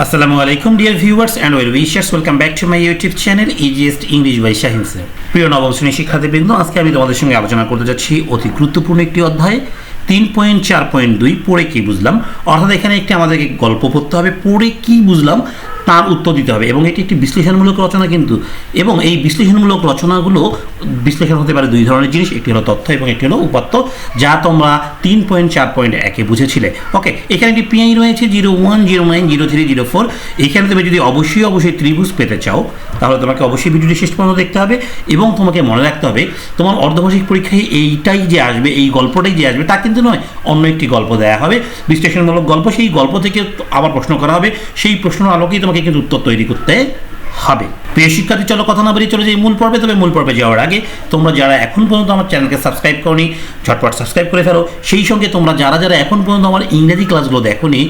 আসসালামু আলাইকুম dear viewers and well wishers welcome back to my YouTube channel easiest English by Shahin sir প্রিয় নবম শ্রেণি শিক্ষার্থীবৃন্দ, আজকে আমি তোমাদের সঙ্গে আলোচনা করতে যাচ্ছি অতি গুরুত্বপূর্ণ একটি অধ্যায়। তিন পয়েন্ট চার পয়েন্ট দুই, পড়ে কী বুঝলাম? অর্থাৎ এখানে একটি আমাদেরকে গল্প পড়তে হবে, পড়ে কী বুঝলাম? তার উত্তর দিতে হবে। এবং এটি একটি বিশ্লেষণমূলক রচনা কিন্তু। এবং এই বিশ্লেষণমূলক রচনাগুলো বিশ্লেষণ হতে পারে দুই ধরনের জিনিস। একটি হলো তথ্য এবং একটি হলো উপাত্ত, যা তোমরা তিন পয়েন্ট চার পয়েন্ট একে বুঝেছিলে। ওকে, এখানে একটি পিআই রয়েছে zero one, zero nine, zero three, zero four. এখানে তুমি যদি অবশ্যই অবশ্যই ত্রিভুজ পেতে চাও, তাহলে তোমাকে অবশ্যই ভিডিওটি শেষ পর্যন্ত দেখতে হবে। এবং তোমাকে মনে রাখতে হবে, তোমার অর্ধবার্ষিক পরীক্ষায় এইটাই যে আসবে, এই গল্পটাই যে আসবে, তা কিন্তু নয়। অন্য একটি গল্প দেওয়া হবে। বিশ্লেষণমূলক গল্প, সেই গল্প থেকে আবার প্রশ্ন করা হবে। সেই প্রশ্ন আলোকেই তোমাকে কিন্তু উত্তর তৈরি করতে হবে। প্রিয় শিক্ষার্থী, চলো কথা না বেরিয়ে চলে যে মূল পর্বে। তবে মূল পর্বে যাওয়ার আগে তোমরা যারা এখন পর্যন্ত আমার চ্যানেলকে সাবস্ক্রাইব করনি, ঝটপট সাবস্ক্রাইব করে ফেলো। সেই সঙ্গে তোমরা যারা যারা এখন পর্যন্ত আমার ইংরেজি ক্লাসগুলো দেখো নি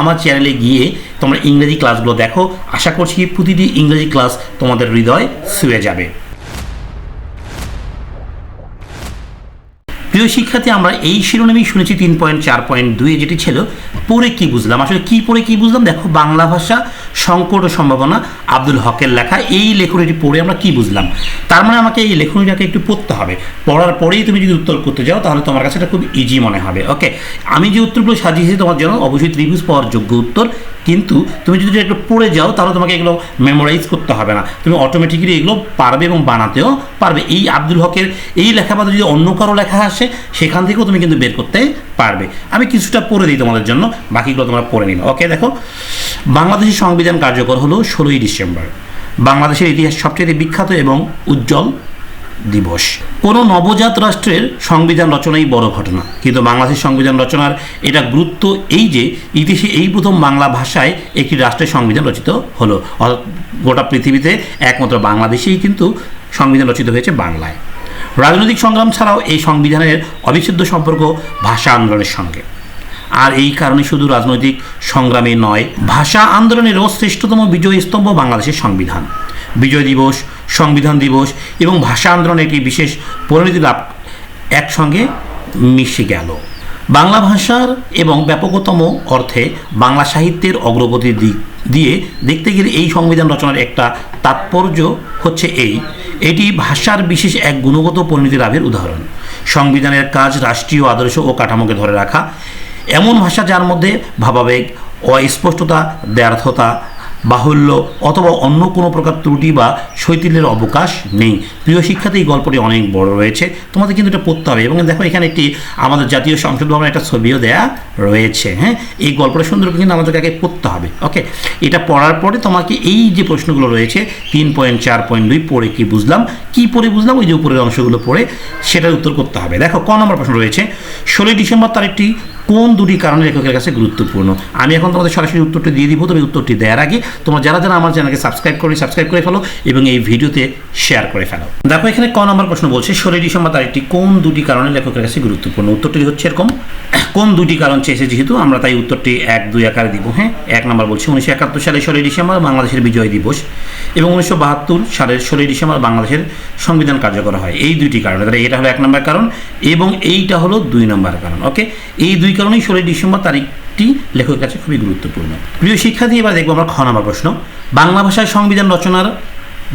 আমার চ্যানেলে গিয়ে তোমরা ইংরেজি ক্লাসগুলো দেখো। আশা করছি প্রতিটি ইংরেজি ক্লাস তোমাদের হৃদয় শুয়ে যাবে। প্রিয় শিক্ষার্থী, আমরা এই শিরোনামেই শুনেছি তিন পয়েন্ট, চার পয়েন্ট দুয়ে যেটি ছিল, পড়ে কি বুঝলাম? আসলে কি পড়ে কি বুঝলাম? দেখো, বাংলা ভাষা, সংকট ও সম্ভাবনা, আব্দুল হকের লেখা, এই লেখনীটি পড়ে আমরা কি বুঝলাম? তার মানে আমাকে এই লেখনীটাকে একটু পড়তে হবে। পড়ার পরেই তুমি যদি উত্তর করতে যাও, তাহলে তোমার কাছে এটা খুব ইজি মনে হবে। ওকে আমি যে উত্তরগুলো সাজিয়েছি তোমার জন্য, অবশ্যই ত্রিভুজ পাওয়ার যোগ্য উত্তর। কিন্তু তুমি যদি একটু পড়ে যাও, তাহলে তোমাকে এগুলো মেমোরাইজ করতে হবে না। তুমি অটোমেটিক্যালি এগুলো পারবে এবং বানাতেও পারবে। এই আব্দুল হকের এই লেখা বাদে যদি অন্য কারও লেখা আসে, সেখান থেকেও তুমি কিন্তু বের করতে পারবে। আমি কিছুটা পড়ে দিই তোমাদের জন্য, বাকিগুলো তোমরা পড়ে নিল ওকে দেখো। বাংলাদেশের সংবিধান কার্যকর হলো ষোলোই ডিসেম্বর। বাংলাদেশের ইতিহাস সবচেয়ে বিখ্যাত এবং উজ্জ্বল। দিবস। কোনো নবজাত রাষ্ট্রের সংবিধান রচনাই বড় ঘটনা। কিন্তু বাংলাদেশের সংবিধান রচনার এটা গুরুত্ব এই যে, ইতিহাসে এই প্রথম বাংলা ভাষায় একটি রাষ্ট্রের সংবিধান রচিত হলো। গোটা পৃথিবীতে একমাত্র বাংলাদেশেই কিন্তু সংবিধান রচিত হয়েছে বাংলায়। রাজনৈতিক সংগ্রাম ছাড়াও এই সংবিধানের অবিচ্ছেদ্য সম্পর্ক ভাষা আন্দোলনের সঙ্গে। আর এই কারণে শুধু রাজনৈতিক সংগ্রামে নয়, ভাষা আন্দোলনেরও শ্রেষ্ঠতম বিজয় স্তম্ভ বাংলাদেশের সংবিধান। বিজয় দিবস সংবিধান দিবস এবং ভাষা আন্দোলনের একটি বিশেষ পরিণতি লাভ একসঙ্গে মিশে গেল। বাংলা ভাষার এবং ব্যাপকতম অর্থে বাংলা সাহিত্যের অগ্রগতির দিক দিয়ে দেখতে গেলে এই সংবিধান রচনার একটা তাৎপর্য হচ্ছে এই। এটি ভাষার বিশেষ এক গুণগত পরিণতি লাভের উদাহরণ। সংবিধানের কাজ রাষ্ট্রীয় আদর্শ ও কাঠামোকে ধরে রাখা এমন ভাষা যার মধ্যে ভাবাবেগ, অস্পষ্টতা, ব্যর্থতা বাহুল্য অথবা অন্য কোনো প্রকার ত্রুটি বা শৈথিল্যের অবকাশ নেই। প্রিয় শিক্ষাতে এই গল্পটি অনেক বড় রয়েছে। তোমাদের কিন্তু এটা পড়তে হবে। এবং দেখো, এখানে একটি আমাদের জাতীয় সংসদ ভবনের একটা ছবিও দেয়া রয়েছে হ্যাঁ? এই গল্পটা সুন্দর কিন্তু আমাদেরকে আগে পড়তে হবে, ওকে? এটা পড়ার পরে তোমাকে এই যে প্রশ্নগুলো রয়েছে, তিন পয়েন্ট, চার পয়েন্ট, দুই, পড়ে কি বুঝলাম? কি পড়ে বুঝলাম? ওই যে উপরের অংশগুলো পড়ে সেটার উত্তর করতে হবে। দেখো, ক নম্বর প্রশ্ন রয়েছে, ষোলোই ডিসেম্বর তারিখটি কোন দুটি কারণে লেখকের কাছে গুরুত্বপূর্ণ? আমি এখন তোমাদের সরাসরি উত্তরটি দিয়ে দিব তবে উত্তরটি দেওয়ার আগে তোমরা যারা যারা আমার চ্যানেলকে সাবস্ক্রাইব করে সাবস্ক্রাইব করে ফেলো এবং এই ভিডিওতে শেয়ার করে ফেলো। দেখো, এখানে ক নম্বর প্রশ্ন বলছে ষোলোই ডিসেম্বর তারিখটি কোন দুটি কারণে লেখকের কাছে গুরুত্বপূর্ণ? উত্তরটি হচ্ছে এরকম, কোন দুটি কারণ চেয়েছে যেহেতু আমরা তাই উত্তরটি এক, দুই আকারে দিব হ্যাঁ? এক নম্বর বলছি, উনিশশো একাত্তর সালে ষোলোই ডিসেম্বর বাংলাদেশের বিজয় দিবস এবং উনিশশো বাহাত্তর সালের ষোলোই ডিসেম্বর বাংলাদেশের সংবিধান কার্যকর হয়। এই দুইটি কারণে, তাহলে এটা হলো এক নম্বর কারণ এবং এইটা হলো দুই নম্বর কারণ, ওকে? এই দুই কারণেই ষোলোই ডিসেম্বর তারিখটি লেখকের কাছে খুবই গুরুত্বপূর্ণ। প্রিয় শিক্ষার্থী, এবার দেখব আমরা খ নম্বর প্রশ্ন। বাংলা ভাষায় সংবিধান রচনার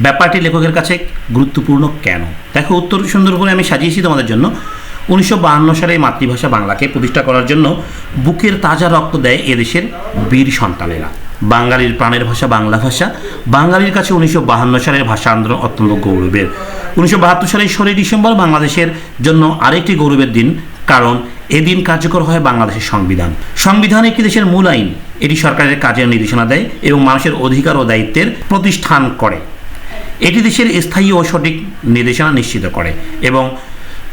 ব্যাপারটি লেখকের কাছে গুরুত্বপূর্ণ কেন? দেখো, উত্তর সুন্দর করে আমি সাজিয়েছি তোমাদের জন্য। উনিশশো বাহান্ন সালে মাতৃভাষা বাংলাকে প্রতিষ্ঠা করার জন্য বুকের তাজা রক্ত দেয় এদেশের বীর সন্তানেরা। বাঙালির প্রাণের ভাষা বাংলা ভাষা। বাঙালির কাছে উনিশশো বাহান্ন সালের ভাষা আন্দোলন অত্যন্ত গৌরবের। উনিশশো বাহাত্তর সালের ষোলোই ডিসেম্বর বাংলাদেশের জন্য আরেকটি গৌরবের দিন, কারণ এদিন কার্যকর হয় বাংলাদেশের সংবিধান। সংবিধান একটি দেশের মূল আইন। এটি সরকারের কাজের নির্দেশনা দেয় এবং মানুষের অধিকার ও দায়িত্বের প্রতিষ্ঠান করে। এটি দেশের স্থায়ী ও সঠিক নির্দেশনা নিশ্চিত করে এবং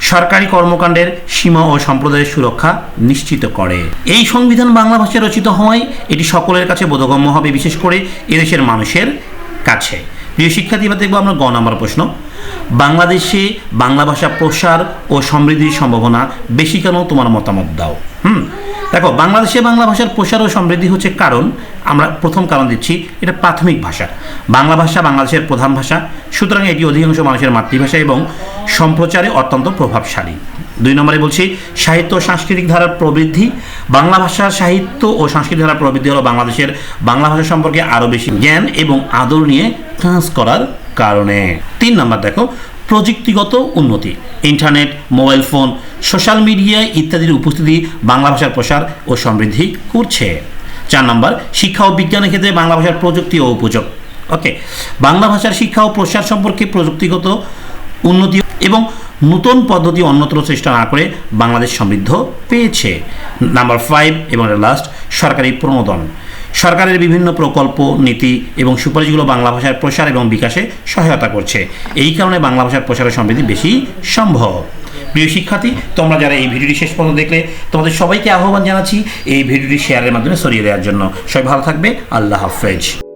সরকারি কর্মকাণ্ডের সীমা ও সম্প্রদায়ের সুরক্ষা নিশ্চিত করে। এই সংবিধান বাংলা ভাষায় রচিত হওয়ায় এটি সকলের কাছে বোধগম্য হবে, বিশেষ করে এদেশের মানুষের কাছে। প্রিয় শিক্ষার্থী বা দেখব আমরা গ নম্বর প্রশ্ন। বাংলাদেশে বাংলা ভাষা প্রসার ও সমৃদ্ধির সম্ভাবনা বেশি কেন তোমার মতামত দাও? হুম? দেখো, বাংলাদেশে বাংলা ভাষার প্রসার ও সমৃদ্ধি হচ্ছে কারণ, আমরা প্রথম কারণ দিচ্ছি, এটা প্রাথমিক ভাষা। বাংলা ভাষা বাংলাদেশের প্রধান ভাষা, সুতরাং এটি অধিকাংশ মানুষের মাতৃভাষা এবং সম্প্রচারে অত্যন্ত প্রভাবশালী। দুই নম্বরে বলছি, সাহিত্য ও সাংস্কৃতিক ধারার প্রবৃদ্ধি। বাংলা ভাষার সাহিত্য ও সাংস্কৃতিক ধারার প্রবৃদ্ধি হলো বাংলাদেশের বাংলা ভাষা সম্পর্কে আরও বেশি জ্ঞান এবং আদর নিয়ে কাজ করার কারণে। তিন নম্বর দেখো, প্রযুক্তিগত উন্নতি। Internet, mobile phone, social media ইত্যাদির উপস্থিতি বাংলা ভাষার প্রসার ও সমৃদ্ধি করছে। চার নম্বর, শিক্ষা ও বিজ্ঞানের ক্ষেত্রে বাংলা ভাষার প্রযুক্তি ও উপযোগ। ওকে, বাংলা ভাষার শিক্ষা ও প্রসার সম্পর্কে প্রযুক্তিগত উন্নতি এবং নতুন পদ্ধতি অন্যত্র চেষ্টা না করে বাংলাদেশ সমৃদ্ধ পেয়েছে। নাম্বার ফাইভ এবং লাস্ট, সরকারি প্রণোদন। সরকারের বিভিন্ন প্রকল্প, নীতি এবং সুপারিশগুলো বাংলা ভাষার প্রসার এবং বিকাশে সহায়তা করছে। এই কারণে বাংলা ভাষার প্রসারের সমৃদ্ধি বেশি সম্ভব। প্রিয় শিক্ষার্থী, তোমরা যারা এই ভিডিওটি শেষ পর্যন্ত দেখলে, তোমাদের সবাইকে আহ্বান জানাচ্ছি এই ভিডিওটি শেয়ারের মাধ্যমে সরিয়ে দেওয়ার জন্য। সবাই ভালো থাকবে। আল্লাহ হাফেজ।